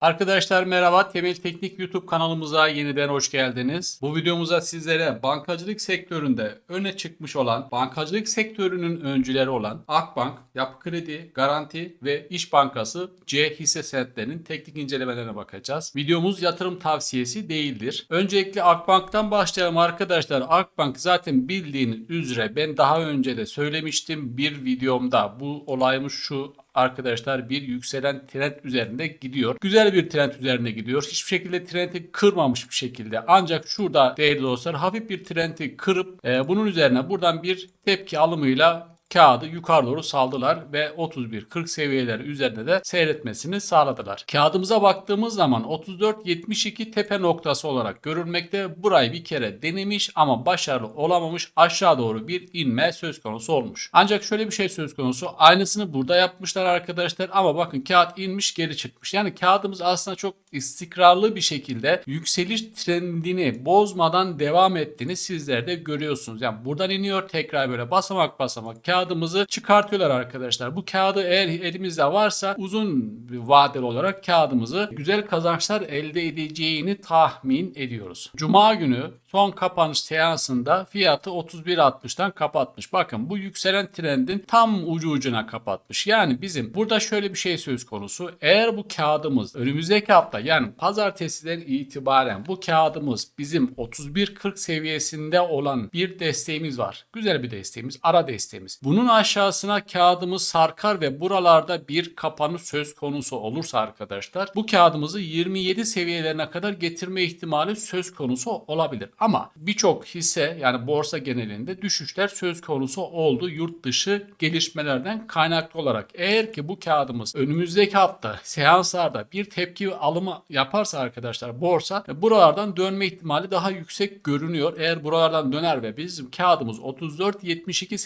Arkadaşlar merhaba. Temel Teknik YouTube kanalımıza yeniden hoş geldiniz. Bu videomuzda sizlere bankacılık sektöründe öne çıkmış olan, bankacılık sektörünün öncüleri olan Akbank, Yapı Kredi, Garanti ve İş Bankası C hisse senetlerinin teknik incelemelerine bakacağız. Videomuz yatırım tavsiyesi değildir. Öncelikle Akbank'tan başlayalım arkadaşlar. Akbank zaten bildiğiniz üzere ben daha önce de söylemiştim bir videomda. Bu olayımız şu arkadaşlar bir yükselen trend üzerinde gidiyor. Güzel bir trend üzerinde gidiyor. Hiçbir şekilde trendi kırmamış bir şekilde. Ancak şurada değerli dostlar hafif bir trendi kırıp e, bunun üzerine buradan bir tepki alımıyla kağıdı yukarı doğru saldılar ve 31-40 seviyeleri üzerinde de seyretmesini sağladılar. Kağıdımıza baktığımız zaman 34-72 tepe noktası olarak görülmekte. Burayı bir kere denemiş ama başarılı olamamış aşağı doğru bir inme söz konusu olmuş. Ancak şöyle bir şey söz konusu aynısını burada yapmışlar arkadaşlar ama bakın kağıt inmiş geri çıkmış. Yani kağıdımız aslında çok istikrarlı bir şekilde yükseliş trendini bozmadan devam ettiğini sizler de görüyorsunuz. Yani buradan iniyor tekrar böyle basamak basamak kağıdımızı çıkartıyorlar arkadaşlar. Bu kağıdı eğer elimizde varsa uzun vadeli olarak kağıdımızı güzel kazançlar elde edeceğini tahmin ediyoruz. Cuma günü son kapanış seansında fiyatı 31.60'dan kapatmış. Bakın bu yükselen trendin tam ucu ucuna kapatmış. Yani bizim burada şöyle bir şey söz konusu. Eğer bu kağıdımız önümüzdeki hafta yani pazartesiden itibaren bu kağıdımız bizim 31.40 seviyesinde olan bir desteğimiz var. Güzel bir desteğimiz, ara desteğimiz. Bunun aşağısına kağıdımız sarkar ve buralarda bir kapanış söz konusu olursa arkadaşlar bu kağıdımızı 27 seviyelerine kadar getirme ihtimali söz konusu olabilir. Ama birçok hisse yani borsa genelinde düşüşler söz konusu oldu yurt dışı gelişmelerden kaynaklı olarak. Eğer ki bu kağıdımız önümüzdeki hafta seanslarda bir tepki alımı yaparsa arkadaşlar borsa buralardan dönme ihtimali daha yüksek görünüyor. Eğer buralardan döner ve bizim kağıdımız 34-72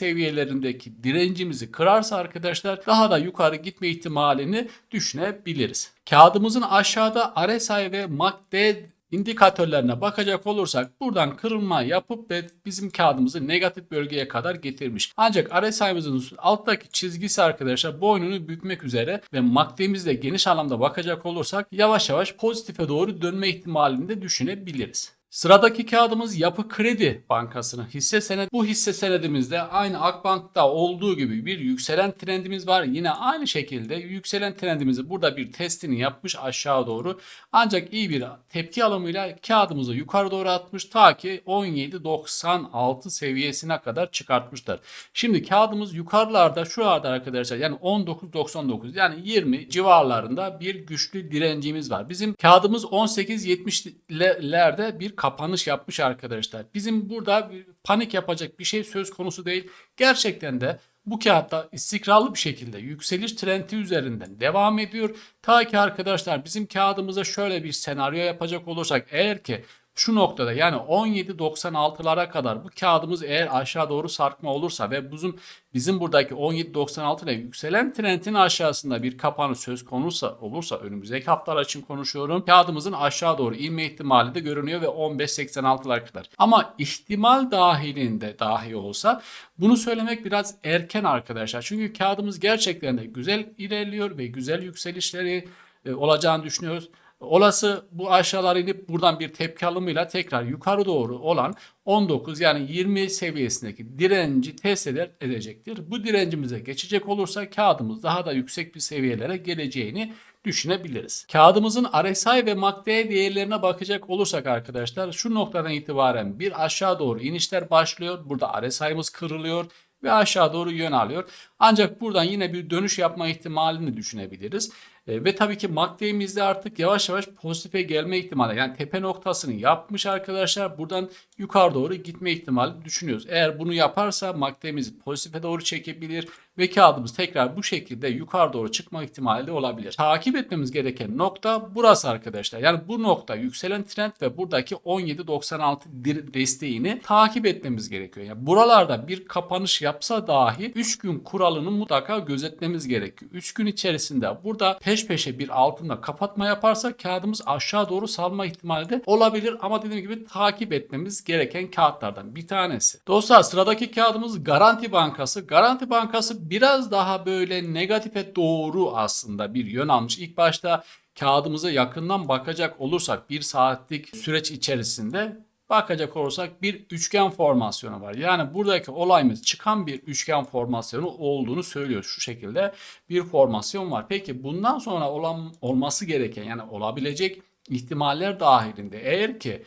seviyelerindeki direncimizi kırarsa arkadaşlar daha da yukarı gitme ihtimalini düşünebiliriz. Kağıdımızın aşağıda RSI ve MACD indikatörlerine bakacak olursak buradan kırılma yapıp ve bizim kağıdımızı negatif bölgeye kadar getirmiş. Ancak RSI'mızın alttaki çizgisi arkadaşlar boynunu bükmek üzere ve MACD'mizde geniş anlamda bakacak olursak yavaş yavaş pozitife doğru dönme ihtimalini de düşünebiliriz. Sıradaki kağıdımız Yapı Kredi Bankası'nın hisse senedi. Bu hisse senedimizde aynı Akbank'ta olduğu gibi bir yükselen trendimiz var. Yine aynı şekilde yükselen trendimizi burada bir testini yapmış aşağı doğru. Ancak iyi bir tepki alımıyla kağıdımızı yukarı doğru atmış ta ki 17.96 seviyesine kadar çıkartmışlar. Şimdi kağıdımız yukarılarda şu arada arkadaşlar yani 19.99 yani 20 civarlarında bir güçlü direncimiz var. Bizim kağıdımız 18.70'lerde bir kapanış yapmış arkadaşlar. Bizim burada panik yapacak bir şey söz konusu değil. Gerçekten de bu kağıtta istikrarlı bir şekilde yükseliş trendi üzerinden devam ediyor. Ta ki arkadaşlar bizim kağıdımıza şöyle bir senaryo yapacak olursak eğer ki şu noktada yani 17.96'lara kadar bu kağıdımız eğer aşağı doğru sarkma olursa ve bizim bizim buradaki 17.96 ile yükselen trendin aşağısında bir kapanış söz konusu olursa önümüzdeki haftalar için konuşuyorum. Kağıdımızın aşağı doğru inme ihtimali de görünüyor ve 15.86'lara kadar. Ama ihtimal dahilinde dahi olsa bunu söylemek biraz erken arkadaşlar. Çünkü kağıdımız gerçekten de güzel ilerliyor ve güzel yükselişleri e, olacağını düşünüyoruz. Olası bu aşağılara inip buradan bir tepki alımıyla tekrar yukarı doğru olan 19 yani 20 seviyesindeki direnci test eder, edecektir. Bu direncimize geçecek olursa kağıdımız daha da yüksek bir seviyelere geleceğini düşünebiliriz. Kağıdımızın RSI ve MACD değerlerine bakacak olursak arkadaşlar şu noktadan itibaren bir aşağı doğru inişler başlıyor. Burada RSI'mız kırılıyor ve aşağı doğru yön alıyor. Ancak buradan yine bir dönüş yapma ihtimalini düşünebiliriz. E, ve tabii ki MACD'mizde artık yavaş yavaş pozitife gelme ihtimali yani tepe noktasını yapmış arkadaşlar. Buradan yukarı doğru gitme ihtimali düşünüyoruz. Eğer bunu yaparsa MACD'mizi pozitife doğru çekebilir ve kağıdımız tekrar bu şekilde yukarı doğru çıkma ihtimali de olabilir. Takip etmemiz gereken nokta burası arkadaşlar. Yani bu nokta yükselen trend ve buradaki 17.96 desteğini takip etmemiz gerekiyor. Yani buralarda bir kapanış yapsa dahi 3 gün kuralını mutlaka gözetmemiz gerekiyor. 3 gün içerisinde burada peş peşe bir altında kapatma yaparsa kağıdımız aşağı doğru salma ihtimali de olabilir ama dediğim gibi takip etmemiz gereken kağıtlardan bir tanesi. Dostlar sıradaki kağıdımız Garanti Bankası. Garanti Bankası biraz daha böyle negatife doğru aslında bir yön almış. İlk başta kağıdımıza yakından bakacak olursak bir saatlik süreç içerisinde bakacak olursak bir üçgen formasyonu var. Yani buradaki olayımız çıkan bir üçgen formasyonu olduğunu söylüyor. Şu şekilde bir formasyon var. Peki bundan sonra olan olması gereken yani olabilecek ihtimaller dahilinde eğer ki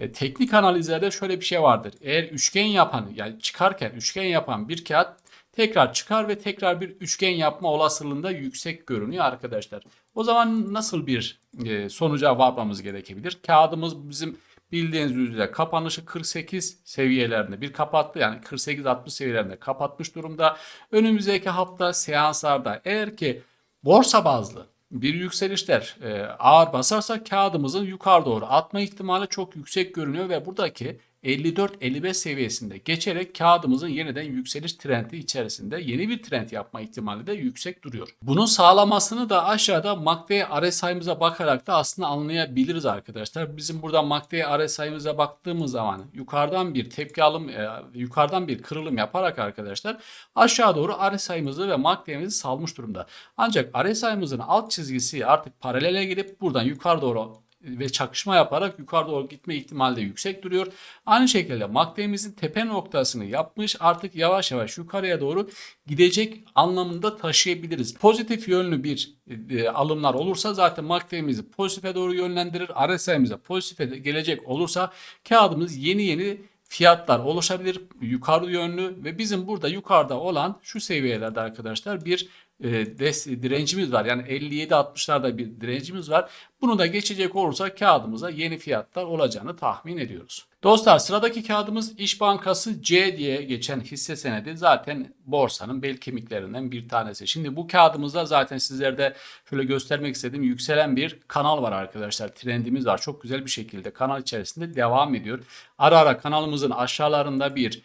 e, teknik analizlerde şöyle bir şey vardır. Eğer üçgen yapan yani çıkarken üçgen yapan bir kağıt tekrar çıkar ve tekrar bir üçgen yapma olasılığında yüksek görünüyor arkadaşlar. O zaman nasıl bir e, sonuca varmamız gerekebilir? Kağıdımız bizim bildiğiniz üzere kapanışı 48 seviyelerinde bir kapattı yani 48-60 seviyelerinde kapatmış durumda. Önümüzdeki hafta seanslarda eğer ki borsa bazlı bir yükselişler e, ağır basarsa kağıdımızın yukarı doğru atma ihtimali çok yüksek görünüyor ve buradaki 54-55 seviyesinde geçerek kağıdımızın yeniden yükseliş trendi içerisinde yeni bir trend yapma ihtimali de yüksek duruyor. Bunun sağlamasını da aşağıda MACD RSI'mize bakarak da aslında anlayabiliriz arkadaşlar. Bizim burada MACD RSI'mize baktığımız zaman yukarıdan bir tepki alım, e, yukarıdan bir kırılım yaparak arkadaşlar aşağı doğru RSI'mizi ve MACD'mizi salmış durumda. Ancak RSI'mizin alt çizgisi artık paralele gidip buradan yukarı doğru ve çakışma yaparak yukarı doğru gitme ihtimali de yüksek duruyor. Aynı şekilde MACD'mizin tepe noktasını yapmış artık yavaş yavaş yukarıya doğru gidecek anlamında taşıyabiliriz. Pozitif yönlü bir e, alımlar olursa zaten MACD'mizi pozitife doğru yönlendirir. RSI'mize pozitife gelecek olursa kağıdımız yeni yeni fiyatlar oluşabilir yukarı yönlü ve bizim burada yukarıda olan şu seviyelerde arkadaşlar bir e, direncimiz var. Yani 57-60'larda bir direncimiz var. Bunu da geçecek olursa kağıdımıza yeni fiyatlar olacağını tahmin ediyoruz. Dostlar sıradaki kağıdımız İş Bankası C diye geçen hisse senedi zaten borsanın bel kemiklerinden bir tanesi. Şimdi bu kağıdımızda zaten sizlerde şöyle göstermek istediğim yükselen bir kanal var arkadaşlar. Trendimiz var. Çok güzel bir şekilde kanal içerisinde devam ediyor. Ara ara kanalımızın aşağılarında bir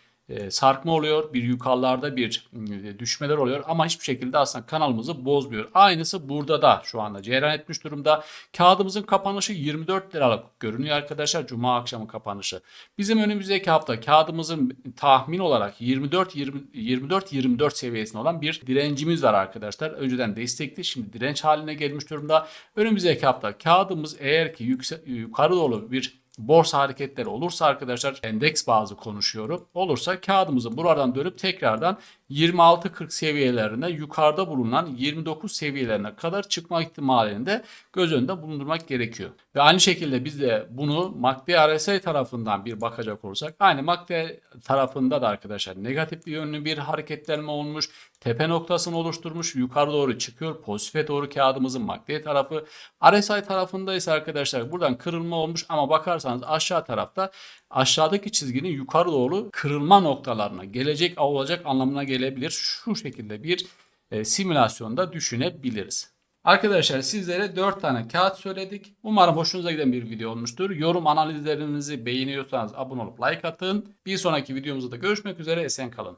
sarkma oluyor. Bir yukarılarda bir e, düşmeler oluyor ama hiçbir şekilde aslında kanalımızı bozmuyor. Aynısı burada da şu anda cereyan etmiş durumda. Kağıdımızın kapanışı 24 liralık görünüyor arkadaşlar. Cuma akşamı kapanışı. Bizim önümüzdeki hafta kağıdımızın tahmin olarak 24 20 24 24 seviyesinde olan bir direncimiz var arkadaşlar. Önceden destekli şimdi direnç haline gelmiş durumda. Önümüzdeki hafta kağıdımız eğer ki yükse, yukarı doğru bir borsa hareketleri olursa arkadaşlar endeks bazı konuşuyorum. Olursa kağıdımızı buradan dönüp tekrardan 26-40 seviyelerine yukarıda bulunan 29 seviyelerine kadar çıkma ihtimalini de göz önünde bulundurmak gerekiyor. Ve aynı şekilde biz de bunu MACD RSI tarafından bir bakacak olursak aynı MACD tarafında da arkadaşlar negatif yönlü bir hareketlenme olmuş. Tepe noktasını oluşturmuş. Yukarı doğru çıkıyor. Pozitife doğru kağıdımızın MACD tarafı. RSI tarafında ise arkadaşlar buradan kırılma olmuş ama bakarsanız aşağı tarafta aşağıdaki çizginin yukarı doğru kırılma noktalarına gelecek olacak anlamına gelebilir. Şu şekilde bir e, simülasyonda düşünebiliriz. Arkadaşlar sizlere 4 tane kağıt söyledik. Umarım hoşunuza giden bir video olmuştur. Yorum analizlerinizi beğeniyorsanız abone olup like atın. Bir sonraki videomuzda da görüşmek üzere. Esen kalın.